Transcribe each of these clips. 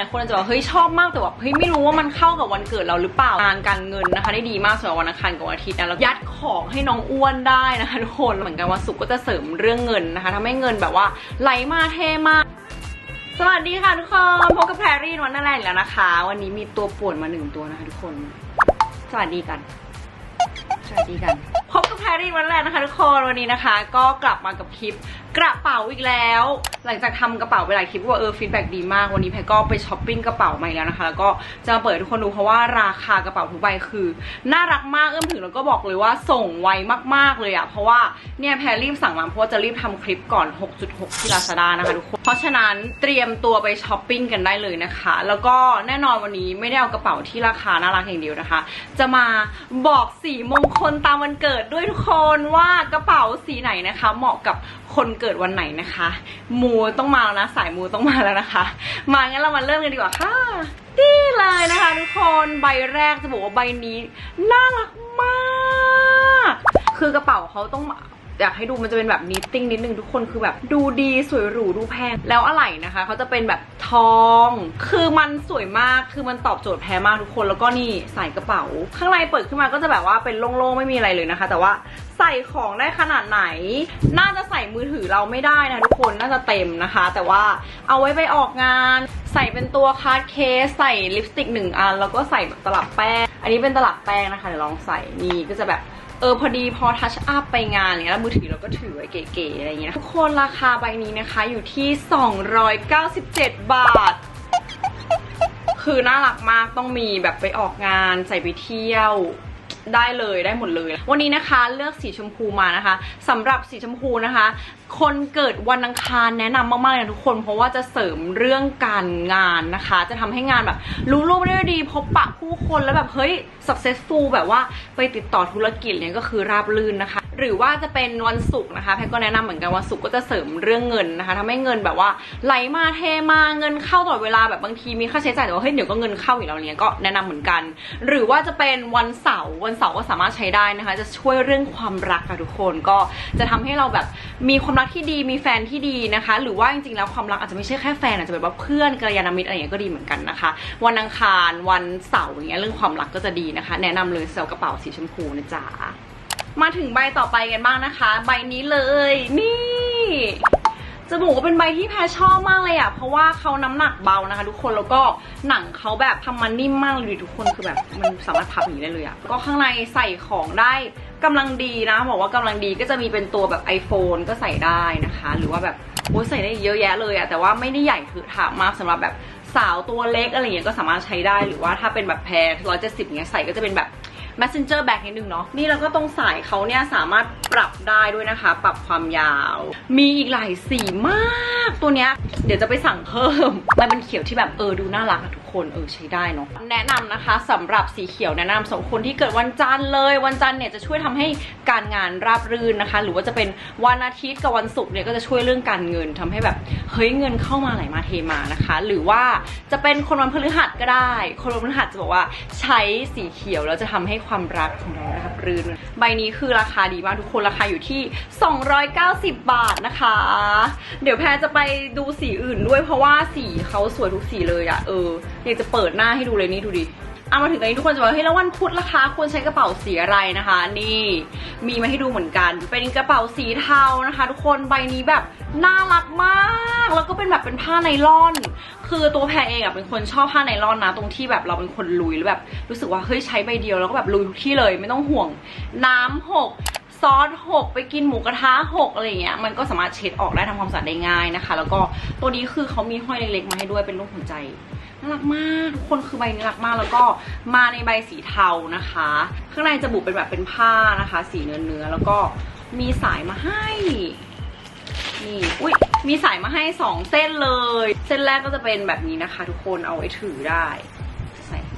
ลายคนอาจจะบอกเฮ้ยชอบมากแต่แบบเฮ้ยไม่รู้ว่ามันเข้ากับวันเกิดเราหรือเปล่างานการเงินนะคะ ได้ดีมากสำหรับวันอังคารกับวันอาทิตย์นะแล้วยัดของให้น้องอ้วนได้นะคะทุกคนเหมือนกันวันศุกร์ก็จะเสริมเรื่องเงินนะคะทำให้เงินแบบว่าไหลมาเทมาสวัสดีค่ะทุกคนพบกับแพรรี่วันนั่นแหละอีกแล้วนะคะ วันนี้มีตัวป่วนมาหนึ่งตัวนะคะทุกคน สวัสดีกัน สวัสดีกันพบกับแพรรี่วันแรกนะคะทุกคนวันนี้นะคะ ก็กลับมากับคลิปกระเป๋าอีกแล้ว หลังจากทำกระเป๋าไปหลายคลิปว่าเออฟีดแบ็ดีมาก วันนี้แพรก็ไปช้อปปิ้งกระเป๋ามาอีกแล้วนะคะ แล้วก็จะมาเปิดทุกคนดูเพราะว่าราคากระเป๋าทุกใบคือ น่ารักมากเอื้อมถึงแล้วก็บอกเลยว่าส่งไวมากๆเลยอะเพราะว่าเนี่ยแพรรีบสั่งมาเพราะว่าจะรีบทำคลิปก่อน 6.6 ที่ลาซาด้านะคะทุกคน เพราะฉะนั้นเตรียมตัวไปช้อปปิ้งกันได้เลยนะคะ แล้วก็แน่นอนวันนี้ไม่ได้เอากระเป๋าที่ราคาน่ารักอย่างเดียวนะคะ จะมาบอกสีมงคลตามวันเกิดด้วยทุกคนว่ากระเป๋าสีไหนนะคะ เหมาะกับคนเกิดวันไหนนะคะ มูต้องมาแล้วนะ สายมูต้องมาแล้วนะคะ มางั้นเรามาเริ่มกันดีกว่าค่ะนี่เลยนะคะทุกคนใบแรกจะบอกว่าใบนี้น่ารักมาก คือกระเป๋าเขาต้องอยากให้ดูมันจะเป็นแบบนิตติ้งนิดนึงทุกคนคือแบบดูดีสวยหรูดูแพง แล้วอะไหล่นะคะเขาจะเป็นแบบทอง คือมันสวยมากคือมันตอบโจทย์แพรมากทุกคนแล้วก็นี่ใส่กระเป๋า ข้างในเปิดขึ้นมาก็จะแบบว่าเป็นโล่งๆไม่มีอะไรเลยนะคะ แต่ว่า ใส่ของได้ขนาดไหน น่าจะใส่มือถือเราไม่ได้นะทุกคนน่าจะเต็มนะคะ แต่ว่าเอาไว้ไปออกงาน ใส่เป็นตัวคาร์ดเคส ใส่ลิปสติกหนึ่งอัน แล้วก็ใส่แบบตลับแป้ง อันนี้เป็นตลับแป้งนะคะเดี๋ยวลองใส่นี่ก็จะแบบเออพอดีพอทัชอัพไปงานอะไรเงี้ยแล้วมือถือเราก็ถือไว้เก๋ๆอะไรเงี้ยทุกคนราคาใบนี้นะคะอยู่ที่ 297 บาท คือน่ารักมากต้องมีแบบไปออกงานใส่ไปเที่ยว ได้เลยได้หมดเลย วันนี้นะคะเลือกสีชมพูมานะคะสำหรับสีชมพูนะคะ คนเกิดวันอังคารแนะนำมากๆเลยนะทุกคน เพราะว่าจะเสริมเรื่องการงานนะคะ จะทำให้งานแบบรู้ร่วงได้ดีพบปะผู้คนแล้วแบบเฮ้ย successful แบบว่าไปติดต่อธุรกิจเนี่ยก็คือราบรื่นนะคะ หรือว่าจะเป็นวันศุกร์นะคะแพทก็แนะนำเหมือนกันวันศุกร์ก็จะเสริมเรื่องเงินนะคะทำให้เงินแบบว่าไหลมาเทมาเงินเข้าตลอดเวลาแบบบางทีมีค่าใช้จ่ายแต่ว่าเฮ้ยเดี๋ยวก็เงินเข้าอีกแล้วเนี่ยก็แนะนำเหมือนกัน หรือว่าจะเป็นวันเสาร์วันเสาร์ก็สามารถใช้ได้นะคะ จะช่วยเรื่องความรักค่ะทุกคนก็จะทำให้เราแบบมีความรักที่ดีมีแฟนที่ดีนะคะ หรือว่าจริงๆแล้วความรักอาจจะไม่ใช่แค่แฟนอาจจะแบบว่าเพื่อนกัลยาณมิตรอะไรอย่างเงี้ยก็ดีเหมือนกันนะคะ วันอังคารวันเสาร์อย่างเงี้ยเรื่องความรักก็จะดีนะคะ แนะนำเลยเซลกระเป๋าสีชมพูนะจ๊ะ มาถึงใบต่อไปกันบ้างนะคะ ใบนี้เลย นี่จะบอกว่าเป็นใบที่แพรชอบมากเลยอะเพราะว่าเขาน้ำหนักเบานะคะ ทุกคนแล้วก็หนังเขาแบบทำมันนิ่มมากเลยทุกคนคือแบบมันสามารถพับอย่างนี้ได้เลยอะก็ข้างในใส่ของได้กำลังดีนะ บอกว่ากำลังดีก็จะมีเป็นตัวแบบ iPhone ก็ใส่ได้นะคะ หรือว่าแบบโอ้ยใส่ได้เยอะแยะเลยอะแต่ว่าไม่ได้ใหญ่คือถามมากสำหรับแบบสาวตัวเล็กอะไรอย่างเงี้ยก็สามารถใช้ได้หรือว่าถ้าเป็นแบบแพรร้อยเจ็ดสิบเงี้ยใส่ก็จะเป็นแบบ messenger bag นิดนึงเนาะนี่แล้วก็ตรงสายเขาเนี่ยสามารถปรับได้ด้วยนะคะ ปรับความยาว มีอีกหลายสีมากตัวเนี้ยเดี๋ยวจะไปสั่งเพิ่มมันเป็นเขียวที่แบบเออดูน่ารักทุก คนเออใช้ได้เนาะแนะนำนะคะสำหรับสีเขียวแนะนำสำหรับคนที่เกิดวันจันทร์เลย วันจันทร์เนี่ยจะช่วยทำให้การงานราบรื่นนะคะ หรือว่าจะเป็นวันอาทิตย์กับวันศุกร์เนี่ยก็จะช่วยเรื่องการเงินทำให้แบบเฮ้ยเงินเข้ามาไหลมาเทมานะคะ หรือว่าจะเป็นคนวันพฤหัสก็ได้ คนวันพฤหัสจะบอกว่าใช้สีเขียวแล้วจะทำให้ความรักของเรารับรื่น ใบนี้คือราคาดีมากทุกคนราคาอยู่ที่ 290 บาทนะคะ เดี๋ยวแพรจะไปดูสีอื่นด้วยเพราะว่าสีเขาสวยทุกสีเลยอะเอออยากจะเปิดหน้าให้ดูเลยนี่ดูดิเอามาถึงตอนนี้ทุกคนจะบอกเฮ้ยแล้ววันพุธราคาควรใช้กระเป๋าสีอะไรนะคะ นี่มีมาให้ดูเหมือนกัน เป็นกระเป๋าสีเทานะคะ ทุกคนใบนี้แบบน่ารักมาก แล้วก็เป็นแบบเป็นผ้าไนล่อน คือตัวแพรเองอะเป็นคนชอบผ้าไนล่อนนะตรงที่แบบเราเป็นคนลุยแล้วแบบ รู้สึกว่าเฮ้ยใช้ใบเดียวแล้วก็แบบลุยทุกที่เลยไม่ต้องห่วง น้ำหกซอสหกไปกินหมูกระทะหกอะไรเงี้ยมันก็สามารถเช็ดออกได้ทำความสะอาดได้ง่ายนะคะ แล้วก็ตัวนี้คือเขามีห้อยเล็กๆมาให้ด้วยเป็นรูปหัวใจ น่ารักมากทุกคนคือใบนี้รักมากแล้วก็มาในใบสีเทานะคะ ข้างในจะบุเป็นแบบเป็นผ้านะคะ สีเนื้อเนื้อๆแล้วก็มีสายมาให้นี่อุ้ยมีสายมาให้สองเส้นเลย เส้นแรกก็จะเป็นแบบนี้นะคะ ทุกคนเอาไว้ถือได้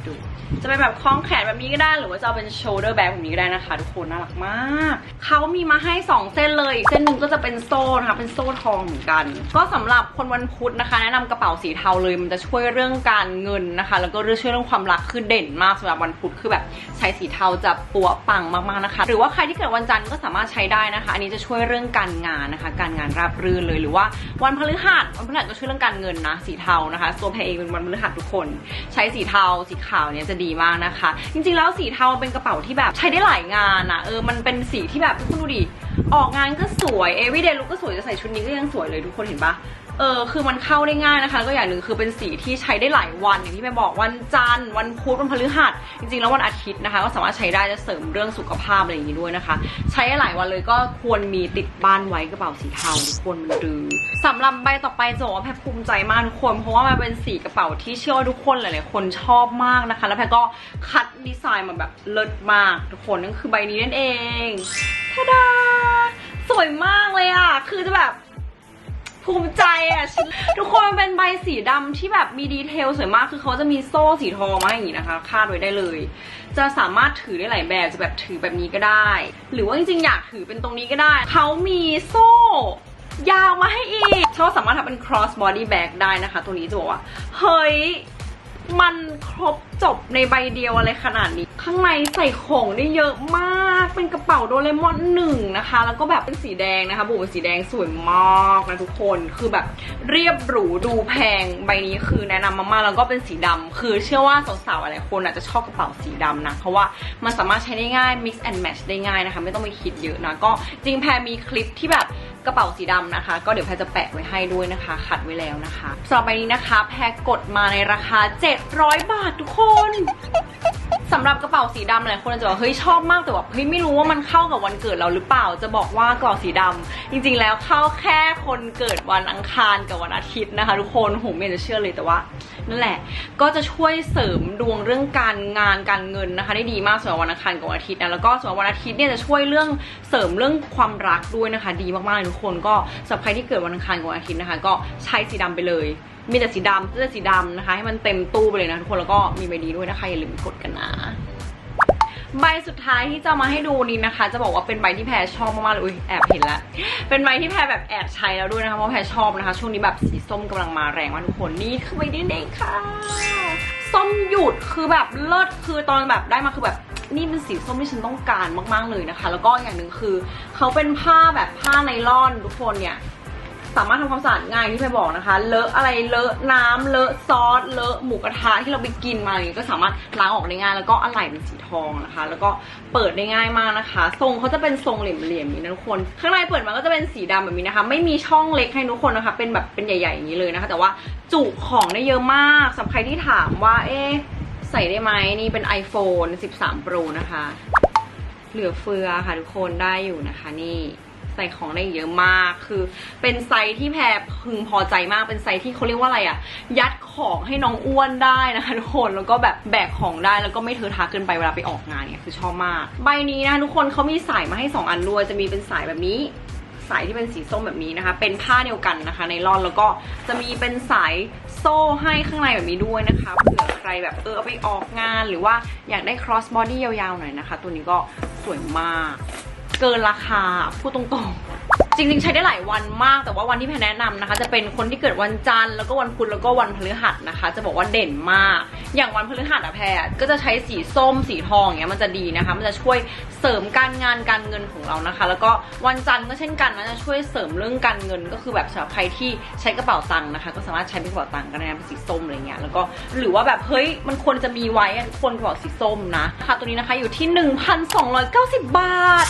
ดู จะเป็นแบบคล้องแขนแบบนี้ก็ได้ หรือว่าจะเอาเป็น shoulder bag แบบนี้ก็ได้นะคะทุกคนน่ารักมาก เขามีมาให้ 2 เส้นเลย เส้นหนึ่งก็จะเป็นโซ่นะคะ เป็นโซ่ทองเหมือนกัน ก็สำหรับคนวันพุธนะคะ แนะนำกระเป๋าสีเทาเลยมันจะช่วยเรื่องการเงินนะคะ แล้วก็เรื่องช่วยเรื่องความรักคือเด่นมากสำหรับวันพุธคือแบบใช้สีเทาจะปัวปังมากๆนะคะ หรือว่าใครที่เกิดวันจันทร์ก็สามารถใช้ได้นะคะ อันนี้จะช่วยเรื่องการงานนะคะ การงานราบรื่นเลยหรือว่าวันพฤหัสวันพฤหัสก็ช่วยเรื่องการเงินนะ สีเทานะคะ ตัวแพรเองเป็นวันพฤหัสทุกคน ใช้สีเทาสีขาวเนี่ยจะดีมากนะคะ จริงๆแล้วสีเทาเป็นกระเป๋าที่แบบใช้ได้หลายงานอะเออมันเป็นสีที่แบบทุกคนดูดิออกงานก็สวย everyday look ก็สวยจะใส่ชุดนี้ก็ยังสวยเลยทุกคนเห็นปะ เออคือมันเข้าได้ง่ายนะคะแล้วก็อย่างหนึ่งคือเป็นสีที่ใช้ได้หลายวันอย่างที่แม่บอกวันจันทร์วันพุธวันพฤหัสจริงๆ แล้ววันอาทิตย์นะคะ ก็สามารถใช้ได้จะเสริมเรื่องสุขภาพอะไรอย่างนี้ด้วยนะคะ ใช้ได้หลายวันเลยก็ควรมีติดบ้านไว้กระเป๋าสีเทาทุกคนมันดือสำหรับใบต่อไปจะบอกว่าแพรภูมิใจมากทุกคนเพราะว่ามันเป็นสีกระเป๋าที่เชื่อว่าทุกคนหลายๆคนชอบมากนะคะ แล้วแพรก็คัดดีไซน์มาแบบเลิศมากทุกคนนั่นคือใบนี้นั่นเองทาดาสวยมากเลยอะคือจะแบบ ภูมิใจอะ ทุกคนมันเป็นใบสีดำที่แบบมีดีเทลสวยมากคือเขาจะมีโซ่สีทองมาให้อย่างนี้นะคะ คาดไว้ได้เลย จะสามารถถือได้หลายแบบจะแบบถือแบบนี้ก็ได้ หรือว่าจริงๆอยากถือเป็นตรงนี้ก็ได้ เขามีโซ่ยาวมาให้อีกเขาสามารถทำเป็น cross body bag ได้นะคะ ตัวนี้จะบอกว่า เฮ้ย มันครบจบในใบเดียวอะไรขนาดนี้ ข้างในใส่ของได้เยอะมาก เป็นกระเป๋าโดเรมอนหนึ่งนะคะ แล้วก็แบบเป็นสีแดงนะคะบุ๋มสีแดงสวยมากนะทุกคน คือแบบเรียบหรูดูแพง ใบนี้คือแนะนำมากๆแล้วก็เป็นสีดำคือเชื่อว่าสาวๆหลายคนอาจจะชอบกระเป๋าสีดำนะ เพราะว่ามันสามารถใช้ได้ง่าย mix and match ได้ง่ายนะคะ ไม่ต้องไปคิดเยอะนะ ก็จริงแพรมีคลิปที่แบบ กระเป๋าสีดำนะคะ ก็เดี๋ยวแพรจะแปะไว้ให้ด้วยนะคะ ขัดไว้แล้วนะคะสำหรับใบนี้นะคะ แพรกดมาในราคา 700 บาททุกคน สำหรับกระเป๋าสีดำหลายคนอาจจะบอกเฮ้ยชอบมากแต่ว่าเฮ้ยไม่รู้ว่ามันเข้ากับวันเกิดเราหรือเปล่าจะบอกว่ากระเป๋าสีดำจริงๆแล้วเข้าแค่คนเกิดวันอังคารกับวันอาทิตย์นะคะ ทุกคนโหไม่อยากจะเชื่อเลยแต่ว่านั่นแหละ ก็จะช่วยเสริมดวงเรื่องการงานการเงินนะคะได้ดีมากสำหรับวันอังคารกับวันอาทิตย์นะแล้วก็สำหรับวันอาทิตย์เนี่ยจะช่วยเรื่องเสริมเรื่องความรักด้วยนะคะ ดีมากๆเลยทุกคนก็สำหรับใครที่เกิดวันอังคารกับวันอาทิตย์นะคะ ก็ใช้สีดำไปเลย มีแต่สีดำเสื้อสีดำนะคะ ให้มันเต็มตู้ไปเลยนะทุกคนแล้วก็มีใบนี้ด้วยนะคะอย่าลืมกดกันนะใบสุดท้ายที่จะมาให้ดูนี้นะคะ จะบอกว่าเป็นใบที่แพรชอบมากๆเลยอุ๊ยแอบเห็นแล้วเป็นใบที่แพรแบบแอบใช้แล้วด้วยนะคะเพราะแพรชอบนะคะ ช่วงนี้แบบสีส้มกำลังมาแรงมากทุกคนนี่คือใบนี้เองค่ะ ส้มหยุดคือแบบเลิศคือตอนแบบได้มาคือแบบนี่เป็นสีส้มที่ฉันต้องการมากๆเลยนะคะ แล้วก็อย่างหนึ่งคือเขาเป็นผ้าแบบผ้าไนล่อนทุกคนเนี่ย สามารถทำความสะอาดง่ายที่ไปบอกนะคะ เลอะอะไรเลอะน้ำเลอะซอสเลอะหมูกระทะที่เราไปกินมาอย่างนี้ก็สามารถล้างออกได้ง่ายแล้วก็อะไหล่เป็นสีทองนะคะ แล้วก็เปิดได้ง่ายมากนะคะ ทรงเขาจะเป็นทรงเหลี่ยมๆอย่างนี้นะทุกคน ข้างในเปิดมาก็จะเป็นสีดำแบบนี้นะคะ ไม่มีช่องเล็กให้ทุกคนนะคะ เป็นแบบเป็นใหญ่ๆอย่างนี้เลยนะคะ แต่ว่าจุของได้เยอะมากสำหรับใครที่ถามว่าเอ๊ะใส่ได้ไหมนี่เป็น iPhone 13 Pro นะคะ เหลือเฟือค่ะทุกคนได้อยู่นะคะนี่ ใส่ของได้เยอะมาก คือเป็นไซส์ที่แพรพึงพอใจมาก เป็นไซส์ที่เขาเรียกว่าอะไรอะยัดของให้น้องอ้วนได้นะคะทุกคน แล้วก็แบบแบกของได้ แล้วก็ไม่เทอะทะเกินไปเวลาไปออกงานเนี่ยคือชอบมาก ใบนี้นะทุกคนเขามีสายมาให้ 2 อันด้วย จะมีเป็นสายแบบนี้สายที่เป็นสีส้มแบบนี้นะคะ เป็นผ้าเดียวกันนะคะในร่อนแล้วก็จะมีเป็นสายโซ่ให้ข้างในแบบนี้ด้วยนะคะเผื่อใครแบบเออเอาไปออกงาน หรือว่าอยากได้ cross body ยาวๆหน่อยนะคะ ตัวนี้ก็สวยมาก เกินราคาพูดตรงๆ จริงๆ ใช้ได้หลายวันมาก แต่ว่าวันที่แพรแนะนำนะคะ จะเป็นคนที่เกิดวันจันทร์แล้วก็วันพุธแล้วก็วันพฤหัสนะคะ จะบอกว่าเด่นมาก อย่างวันพฤหัสอะแพรก็จะใช้สีส้มสีทองอย่างเงี้ยมันจะดีนะคะ มันจะช่วยเสริมการงานการเงินของเรานะคะ แล้วก็วันจันทร์ก็เช่นกันมันจะช่วยเสริมเรื่องการเงินก็คือแบบสำหรับใครที่ใช้กระเป๋าตังค์นะคะ ก็สามารถใช้เป็นกระเป๋าตังค์ก็ได้นะเป็นสีส้มอะไรเงี้ยแล้วก็หรือว่าแบบเฮ้ยมันควรจะมีไว้อะทุกคนกระเป๋าสีส้มนะค่ะตัวนี้นะคะอยู่ที่ 1,290 บาท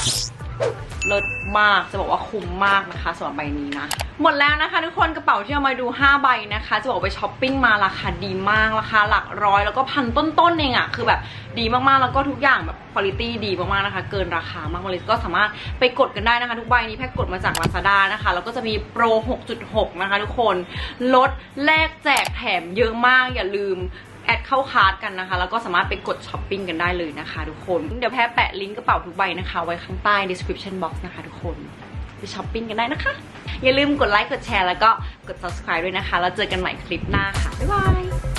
ลิศมากจะบอกว่าคุ้มมากนะคะสำหรับใบนี้นะ หมดแล้วนะคะทุกคนกระเป๋าที่เอามาดู 5 ใบนะคะ จะบอกไปช้อปปิ้งมาราคาดีมากราคาหลักร้อยแล้วก็พันต้นๆเองอะคือแบบดีมากๆแล้วก็ทุกอย่างแบบคุณภาพดีมากๆนะคะ เกินราคามากเลยก็สามารถไปกดกันได้นะคะทุกใบนี้แพ็กกดมาจาก Lazada นะคะแล้วก็จะมีโปร 6.6 นะคะทุกคนลดแลกแจกแถมเยอะมากอย่าลืม ดเข้าคาร์ดกันนะคะ แล้วก็สามารถไปกดช้อปปิ้งกันได้เลยนะคะทุกคน เดี๋ยวแพ้แปะลิงก์กระเป๋าทุกใบนะคะ ไว้ข้างใต้ description box นะคะทุกคน ไปช้อปปิ้งกันได้นะคะ อย่าลืมกดไลค์ กดแชร์ แล้วก็กด subscribe ด้วยนะคะ แล้วเจอกันใหม่คลิปหน้าค่ะ บ๊ายบาย